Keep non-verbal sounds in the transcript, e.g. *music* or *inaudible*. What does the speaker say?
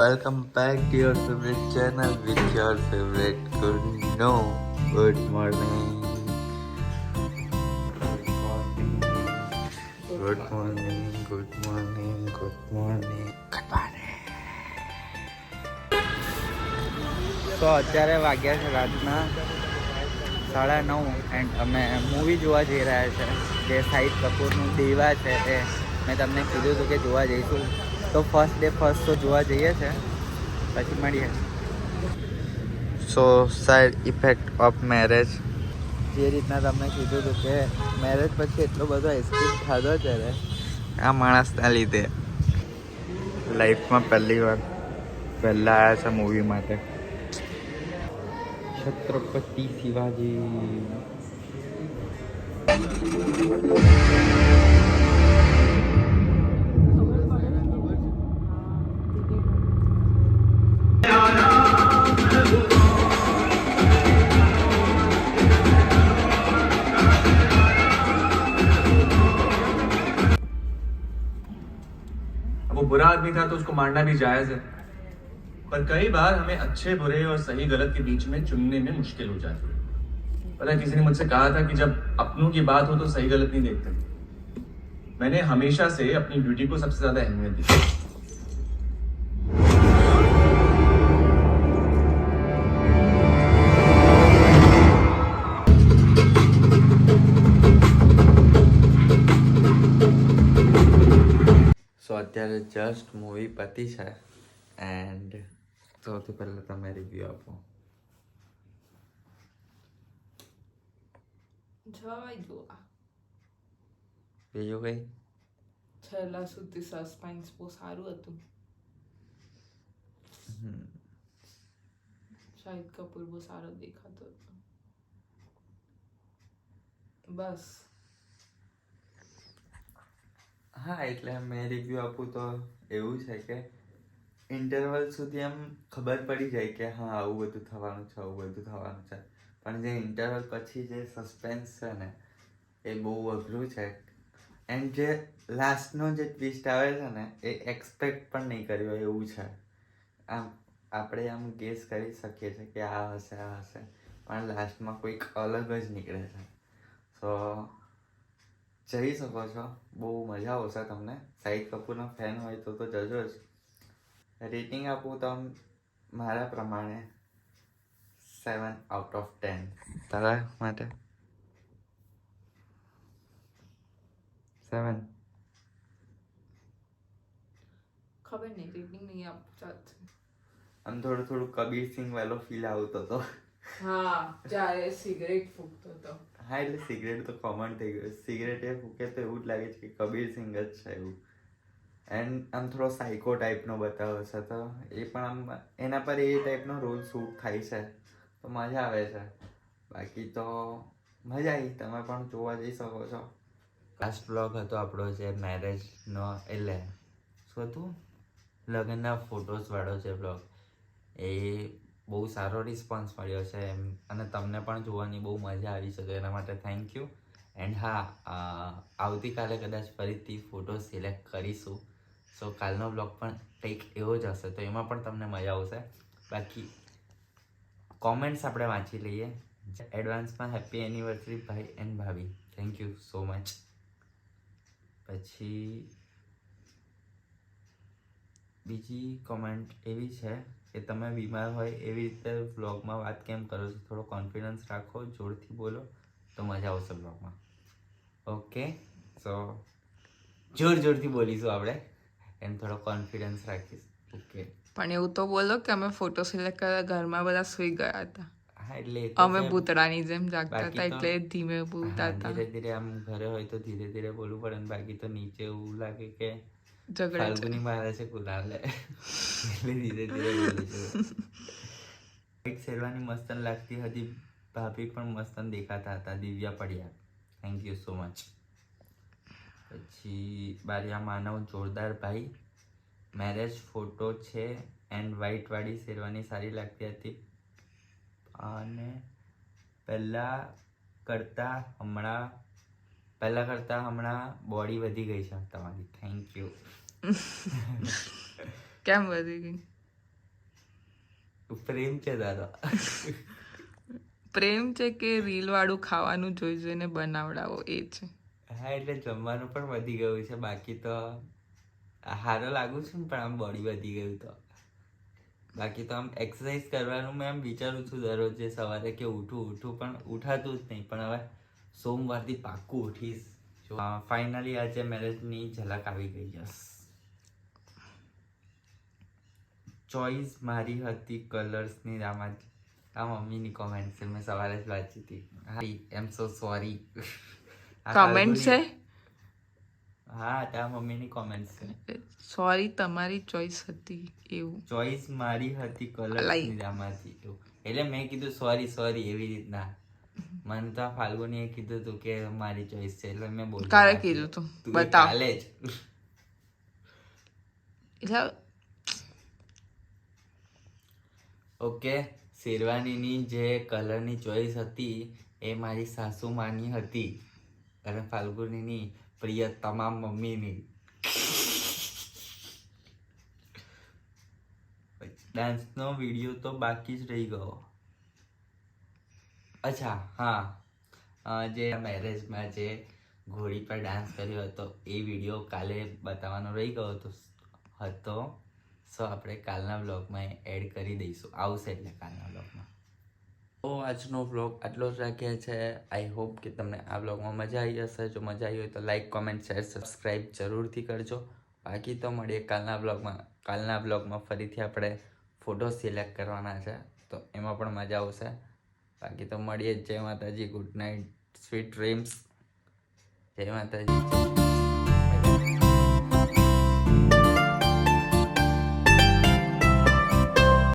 Welcome back to your favorite channel with your favorite good no good morning. Good morning. Good morning. Good morning. Good morning. તો અત્યારે વાગ્યા છે રાતના સાડા નવ એન્ડ અમે મૂવી જોવા જઈ રહ્યા છે જે શાહિદ કપૂરનું દેવા છે એ મેં તમને કીધું હતું કે જોવા જઈશું તો ફર્સ્ટ ડે ફર્સ્ટ તો જોવા જઈએ છે. પછી મળીએ. So side effect of marriage જે રીતના તમને કીધું હતું કે મેરેજ પછી એટલો બધો આઈસ્ક્રીમ ખાધો છે રે આ માણસના લીધે. લાઈફમાં પહેલી વાર પહેલાં આવ્યા છે મૂવી માટે. છત્રપતિ શિવાજી. बुरा आदमी था तो उसको मारना भी जायज़ है। पर कई बार हमें अच्छे, बुरे और सही, गलत के बीच में चुनने में मुश्किल हो जाती है। पता किसी ने मुझसे कहा था कि जब अपनों की बात हो तो सही, गलत नहीं देखते। मैंने हमेशा से अपनी ड्यूटी को सबसे ज़्यादा अहमियत दी। જસ્ટ મૂવી પતી છે એન્ડ સૌથી પહેલાં તમે રિવ્યૂ આપો જવાય જોવા બીજું કંઈ છેલ્લા સુધી સસ્પેન્સ બહુ સારું હતું હમ. શાહિદ કપૂર બહુ સારો દેખાતો હતો બસ હા, એટલે મેં રિવ્યૂ આપું તો એવું છે કે ઇન્ટરવલ સુધી એમ ખબર પડી જાય કે હા, આવું બધું થવાનું છે, આવું બધું થવાનું છે. પણ જે ઇન્ટરવલ પછી જે સસ્પેન્સ છે ને, એ બહુ અઘરું છે. એન્ડ જે લાસ્ટનો જે ટ્વિસ્ટ આવે છે ને, એ એક્સપેક્ટ પણ નહીં કર્યો એવું છે. આમ, આપણે આમ ગેસ કરી શકીએ છીએ કે આ હશે આ હશે. પણ લાસ્ટમાં કોઈક અલગ જ નીકળે છે. સો જઈ શકો છો. બહુ મજા આવશે તમને. શાહિદ કપૂરનો ફેન હોય તો તો જજો જ. રેટિંગ આપું તો આમ મારા પ્રમાણે સેવન આઉટ ઓફ ટેન તારા માટે? સેવન ખબર નહીં રેટિંગ નહીં આપું આમ થોડું થોડું કબીર સિંગ વાલો ફીલ આવતો હતો હા જ્યારે સિગરેટ ફૂંકતો હતો. હા, એટલે સિગરેટ તો કોમન થઈ ગયું. સિગરેટ એ ફૂકે તો એવું જ લાગે છે કે કબીર સિંગ જ છે એવું. એન્ડ આમ થોડો સાયકો ટાઈપનો બતાવે છે તો એ પણ આમ એના પર એ ટાઈપનો રોલ શૂટ થાય છે. તો મજા આવે છે. બાકી તો મજા આવી. તમે પણ જોવા જઈ શકો છો. લાસ્ટ બ્લોગ હતો આપણો જે મેરેજનો એટલે શું હતું? લગ્નના ફોટોઝવાળો છે બ્લોગ એ બહુ સારો રિસ્પોન્સ મળ્યો છે એમ. અને તમને પણ જોવાની બહુ મજા આવી છે તો એના માટે થેન્ક યુ એન્ડ હા આવતીકાલે કદાચ ફરીથી ફોટો સિલેક્ટ કરીશું. સો કાલનો બ્લોગ પણ કંઈક એવો જ હશે. તો એમાં પણ તમને મજા આવશે. બાકી કોમેન્ટ્સ આપણે વાંચી લઈએ. એડવાન્સમાં હેપી એનિવર્સરી ભાઈ એન્ડ ભાભી. થેન્ક યુ સો મચ પછી બીજી કોમેન્ટ એવી છે કે તમે બીમાર હોય એવી રીતે વ્લોગમાં વાત કેમ કરો છો? થોડો કોન્ફિડન્સ રાખો જોરથી બોલો તો મજા આવશે વ્લોગમાં ઓકે સો જોર જોરથી બોલીશું આપણે એમ થોડો કોન્ફિડન્સ રાખીશ. ઓકે પણ એવું તો બોલો કે અમે ફોટો સિલેક્ટ કર્યા ઘરમાં બધા સુઈ ગયા હતા. એટલે અમે છે. ભૂતડાની જેમ જાગતા હતા એટલે ધીમે બોલતા હતા. ધીરે ધીરે આમ ઘરે હોય તો ધીરે ધીરે બોલવું પડે બાકી તો નીચે એવું લાગે કે. ફાલ્ગુની મારે છે કુલાલે એટલે ધીરે ધીરે બોલું છું વ્હાઈટ શેરવાની મસ્તન લાગતી હતી ભાભી પણ મસ્તન દેખાતા હતા Divya Padiya thank you so much પછી બારિયા માનવ જોરદાર ભાઈ મેરેજ ફોટો છે એન્ડ વ્હાઈટ વાળી શેરવાની સારી લાગતી હતી અને પહેલાં કરતાં હમણાં પહેલાં કરતાં હમણાં બોડી વધી ગઈ છે તમારી. થેન્ક યુ *laughs* કેમ વધી ગઈ? પ્રેમ છે દાદા. પ્રેમ છે કે રીલ વાળું ખાવાનું જોઈ જોઈને બનાવડાવો એ છે. હા એટલે જમવાનું પણ વધી ગયું છે. બાકી તો હારો લાગુ છું ને પણ આમ બોડી વધી ગયું તો. બાકી તો આમ એક્સરસાઇઝ કરવાનું મેં આમ વિચારું છું દરરોજ સવારે કે ઉઠું ઉઠું પણ ઉઠાતું જ નહીં. પણ હવે સોમવારથી પાક્કું ઉઠીશ. ફાઇનલી આજે મેરેજની ઝલક આવી ગઈ. યસ ચોઈસ મારી હતી કલર્સની રામા આ મમ્મીની કોમેન્ટ છે. મેં સવારે જ વાંચી હતી. હા એમ સો સોરી કોમેન્ટ છે? હા તા મમ્મીની કોમેન્ટ છે. સોરી તમારી ચોઈસ હતી એવું. ચોઈસ મારી હતી કલર. એવું એટલે મેં કીધું સોરી સોરી એવી રીતના. મને તો ફાલ્ગુનીએ કીધું હતું કે મારી ચોઈસ છે એટલે મેં બોલ્યો કારે કીધું તું? તું બતાવ. કાલે જ એટલે ઓકે શેરવાનીની જે કલરની ચોઈસ હતી એ મારી સાસુ માની હતી અને ફાલ્ગુનીની પ્રિય તમામ મમ્મીની ડાન્સનો વીડિયો તો બાકી જ રહી ગયો અચ્છા, હા. જે મેરેજમાં જે ઘોડી પર ડાન્સ કર્યો હતો, એ વીડિયો કાલે બતાવવાનો રહી ગયો હતો હતો. સો આપણે કાલના બ્લોગમાં એડ કરી દઈશું. આવશે એટલે કાલના બ્લોગમાં તો આજનો વ્લોગ આટલો જ રાખ્યા છે. આઈ હોપ કે તમને આ બ્લોગમાં મજા આવી જશે જો મજા આવી હોય તો લાઈક, કોમેન્ટ, શેર સબસ્ક્રાઈબ જરૂરથી કરજો. બાકી તો મળીએ કાલના વ્લોગમાં. કાલના વ્લોગમાં ફરીથી આપણે ફોટો સિલેક્ટ કરવાના છે. તો એમાં પણ મજા આવશે. બાકી તો મળીએ જય માતાજી. ગુડ નાઇટ સ્વીટ ડ્રીમ્સ જય માતાજી.